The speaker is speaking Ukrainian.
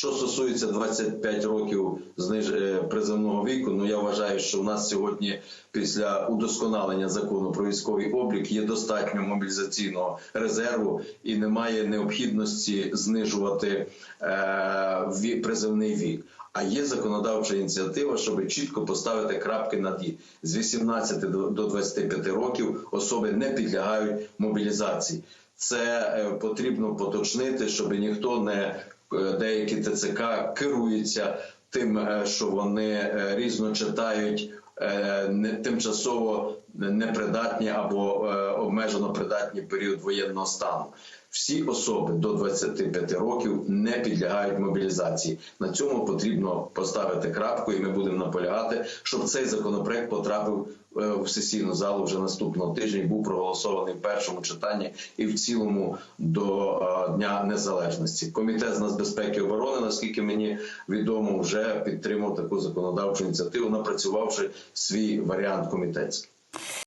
Що стосується 25 років зниж... е, призовного віку, ну я вважаю, що у нас сьогодні після удосконалення закону про військовий облік є достатньо мобілізаційного резерву і немає необхідності знижувати е, призовний вік. А є законодавча ініціатива, щоб чітко поставити крапки над «і». з 18 до до 25 років особи не підлягають мобілізації. Це е, потрібно поточнити, щоб ніхто не е, деякі ТЦК керуються тим, е, що вони різно читають тимчасово непридатні або е, обмежено придатні період воєнного стану. Всі особи до 25 років не підлягають мобілізації. На цьому потрібно поставити крапку, і ми будемо наполягати, щоб цей законопроект потрапив е, в сесійну залу вже наступного тижня був проголосований в першому читанні і в цілому до е, Дня Незалежності. Комітет з нацбезпеки і оборони, наскільки мені відомо, вже підтримав таку законодавчу ініціативу, напрацювавши свій варіант комітетський.